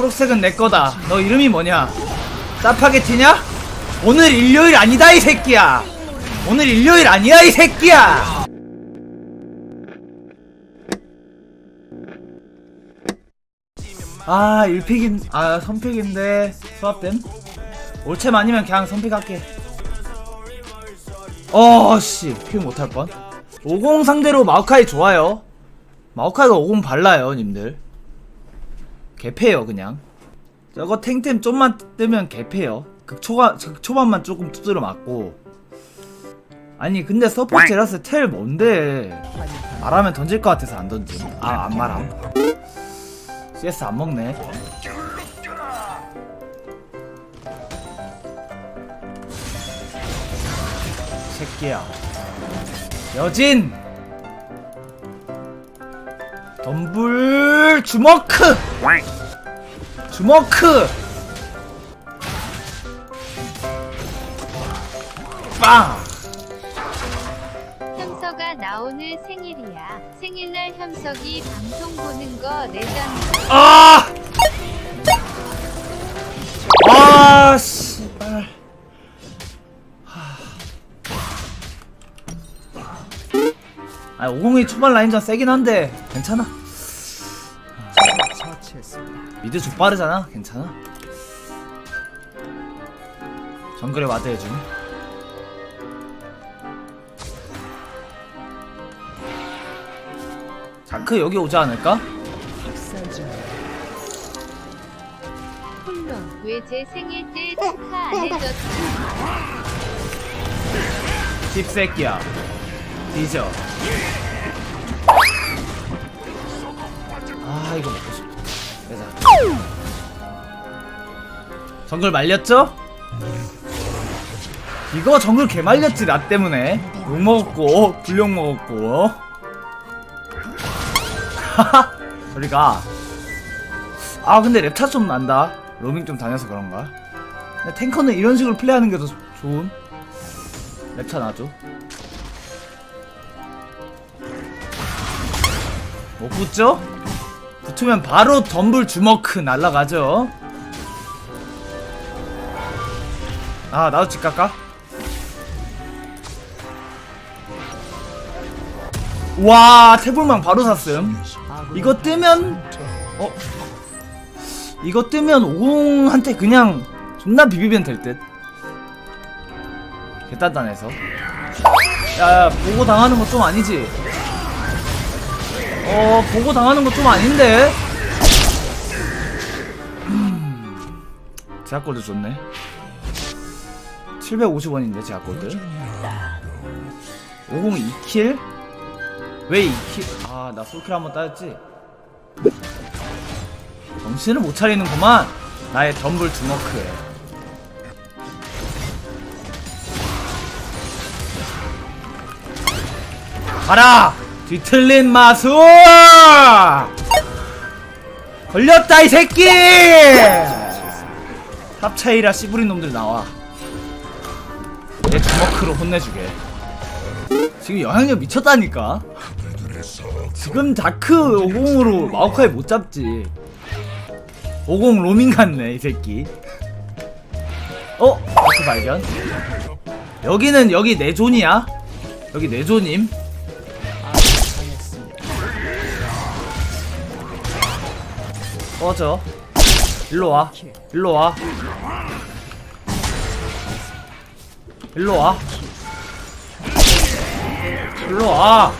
초록색은 내 거다. 너 이름이 뭐냐? 짜파게티냐? 오늘 일요일 아니다 이 새끼야. 오늘 일요일 아니야 이 새끼야. 아 1픽인 아 선픽인데 수합됨? 올챔 아니면 그냥 선픽할게. 어씨 픽 못할 뻔. 50 상대로 마오카이 좋아요. 마오카이가 50 발라요 님들. 개패요 그냥. 저거 탱템 좀만 뜨면 개패요. 극초가 극초반만 조금 두드려 맞고. 아니 근데 서포 제라스 텔 뭔데? 말하면 던질 것 같아서 안 던짐. 아 안 말함. CS 안 먹네. 새끼야. 여진! 덤불 주머크 주머크 빵 현서가 나 오늘 생일이야. 생일날 현석이 방송 보는 거 레전드. 아! 아, 씨발. 아, 50이 초반 라인전 세긴 한데 괜찮아. 미드 쭉 빠르잖아. 괜찮아. 정글에 와드 해줌. 자크 여기 오지 않을까? 홀로 왜제 생일 때 축하 안 해줬지? 씹새끼야 뒤져 아 이거 먹고 정글 말렸죠? 이거 정글 개 말렸지 나 때문에. 욕 먹었고 불욕 먹었고 하하 저리가. 아 근데 랩차 좀 난다. 로밍 좀 다녀서 그런가? 탱커는 이런 식으로 플레이하는 게 더 좋은? 랩차 나죠? 못 붙죠? 붙으면 바로 덤블 주머크 날라가죠 아 나도 집 갈까? 와 태블망 바로 샀음 이거 뜨면 어? 이거 뜨면 오공한테 그냥 존나 비비면 될듯 개단단해서 야 야 보고 당하는 거 좀 아니지 어 보고 당하는 거 좀 아닌데? 음, 제약골드 좋네. 750원인데 제약골드 50 2킬? 왜 2킬? 아나 솔킬 한번 따였지? 정신을 못 차리는구만! 나의 덤블 주머크에. 가라! 뒤틀린 마술! 걸렸다 이 새끼! 합차이라 씨부린 놈들 나와. 내 주먹크로 혼내주게. 지금 영향력 미쳤다니까? 지금 다크 50으로 마오카이 못 잡지. 50 로밍 같네 이 새끼. 어? 다크 발견? 여기는 여기 내 존이야? 여기 내 존임 꺼져. 일로와. 일로와. 일로와. 일로와.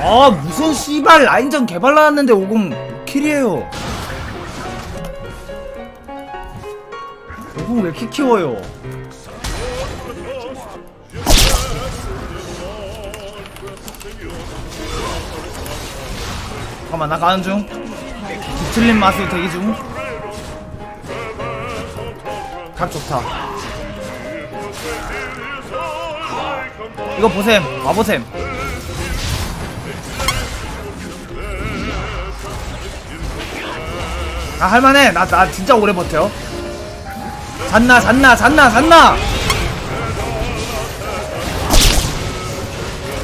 아 무슨 씨발 라인전 개발 나왔는데 50 킬이에요. 50왜 이렇게 키워요 잠깐만 나 가는 중. 뒤틀린 맛을 대기 중각 좋다. 이거 보셈 와보셈. 아 할만해. 나 나 진짜 오래 버텨. 잤나 잤나 잤나 잤나!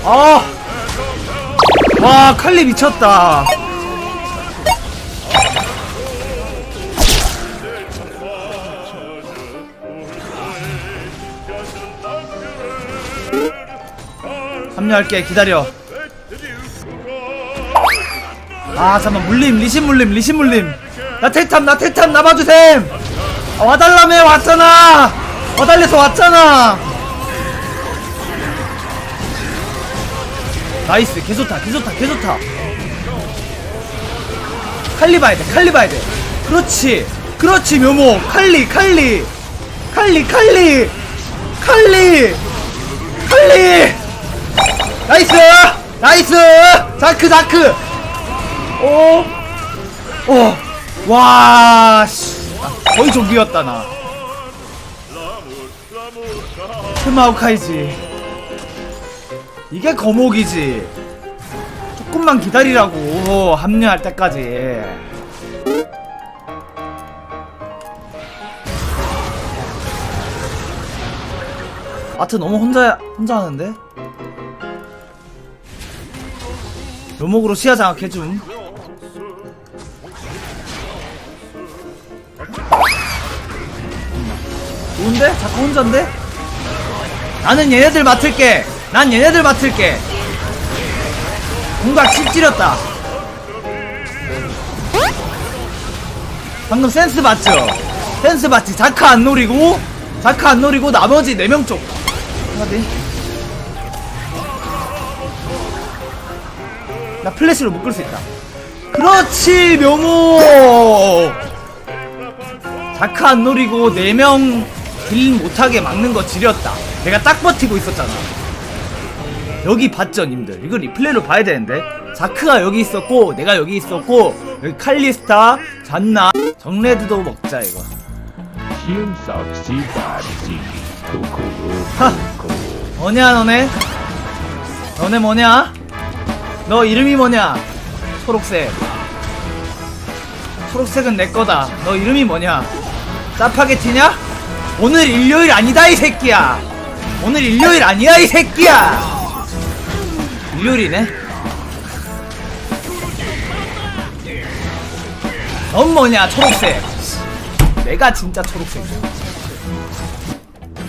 아! 와, 칼리 미쳤다. 합류할게, 기다려. 아, 잠깐만, 물림, 리신 물림, 리신 물림. 나 태탐, 나 태탐, 나 봐주셈! 아, 와달라며, 왔잖아! 와달래서 왔잖아! 나이스 개좋다 개좋다 개좋다 칼리 봐야 돼 칼리 봐야 돼 그렇지 그렇지 묘모 칼리 칼리 칼리 칼리 칼리! 칼리! 나이스! 나이스! 자크 자크! 오 오 와 씨. 아, 거의 좀비였다 나. 트마우카이지. 이게 거목이지. 조금만 기다리라고 합류할 때까지. 아트 너무 혼자 혼자 하는데? 묘목으로 시야 장악해줌. 좋은데? 자꾸 혼자인데? 나는 얘네들 맡을게. 난 얘네들 맡을게. 뭔가 칩 찌렸다. 방금 센스 봤죠? 센스 봤지? 자카 안 노리고, 자카 안 노리고 나머지 4명 쪽. 어디? 나 플래시로 묶을 수 있다. 그렇지, 묘모! 자카 안 노리고 4명 딜 못하게 막는 거 지렸다. 내가 딱 버티고 있었잖아. 여기 봤죠, 님들. 이거 리플레이로 봐야 되는데. 자크가 여기 있었고, 내가 여기 있었고, 여기 칼리스타, 잔나, 정레드도 먹자, 이거. 시음 썩시 바지 쿠쿠 하! 뭐냐, 너네? 너네 뭐냐? 너 이름이 뭐냐? 초록색. 초록색은 내 거다. 너 이름이 뭐냐? 짜파게티냐? 오늘 일요일 아니다, 이 새끼야! 오늘 일요일 아니야, 이 새끼야! 일요일이네? 넌 뭐냐, 초록색. 내가 진짜 초록색이야.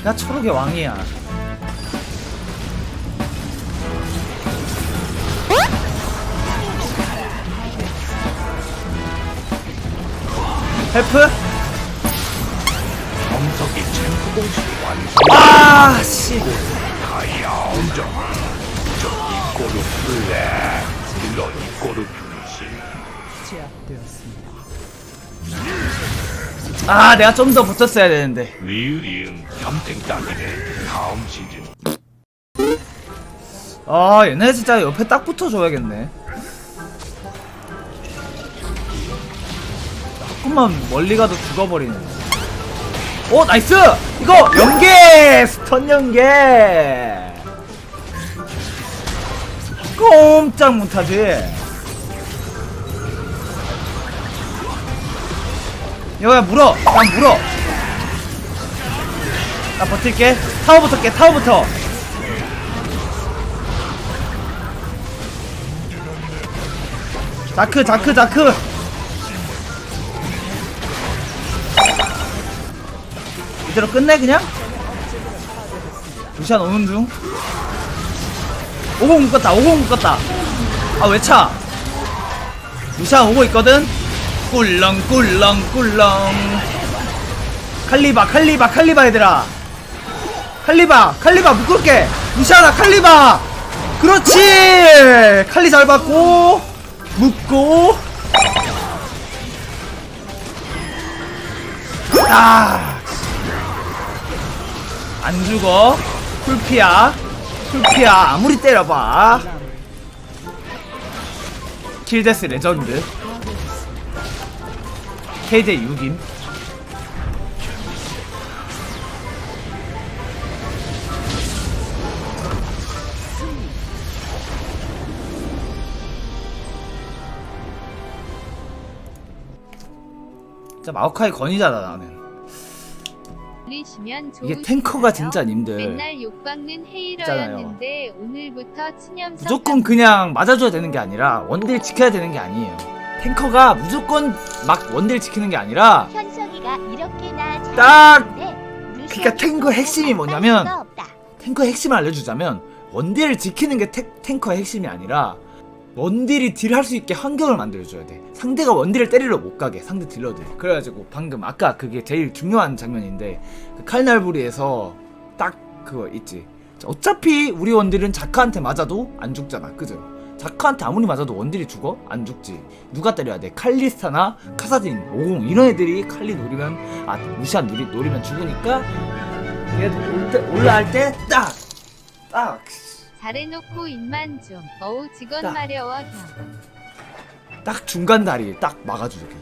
내가 초록의 왕이야. 헬프? 정석이 챔프 공식 완성 아, 씨. 가야운전 저기 꼬르 플레 딜러니 꼬르 분신 아, 내가 좀 더 붙었어야 되는데. 리으리응 겸땡 딱이네 다음 시즌 아, 얘네 진짜 옆에 딱 붙어줘야겠네. 조금만 멀리 가도 죽어버리네. 오, 나이스! 이거, 연계! 스턴 연계! 꼼짝 못하지. 여기야, 물어! 그냥 물어! 나 버틸게. 타워부터 깨, 타워부터! 자크 자크 자크 이대로 끝내 그냥? 루시안 오는 중50 묶었다 50 묶었다 아 왜 차? 루시안 오고 있거든? 꿀렁 꿀렁 꿀렁. 칼리바 칼리바 칼리바 얘들아. 칼리바 칼리바 묶을게. 루시안아 칼리바. 그렇지! 칼리 잘 받고 묶고. 아. 안 죽어. 풀피야 풀피야. 아무리 때려봐. 킬데스 레전드 KD 6임 진짜 마오카이 건이잖아 나는. 이게 탱커가 진짜 님들. 맨날 욕박는 헤이러였는데 오늘부터 무조건 그냥 맞아줘야 되는 게 아니라 원딜 지켜야 되는 게 아니에요. 탱커가 무조건 막 원딜 지키는 게 아니라 현석이가 이렇게나 딱! 그러니까 탱커 핵심이 뭐냐면 수가 없다. 탱커의 핵심을 알려주자면 원딜을 지키는 게 탱, 탱커의 핵심이 아니라 원딜이 딜 할 수 있게 환경을 만들어줘야 돼. 상대가 원딜을 때리러 못 가게 상대 딜러들. 그래가지고 방금 아까 그게 제일 중요한 장면인데 그 칼날부리에서 딱 그거 있지. 자, 어차피 우리 원딜은 자카한테 맞아도 안 죽잖아, 그죠? 자카한테 아무리 맞아도 원딜이 죽어? 안 죽지. 누가 때려야 돼? 칼리스타나 카사딘, 오공 이런 애들이 칼리 노리면 아 무시한 노리, 노리면 죽으니까 얘도 올 때, 올라갈 때 딱! 딱! 잘해놓고 입만 좀 어우 직원 딱. 마려워 형 딱 중간 다리 딱 막아주기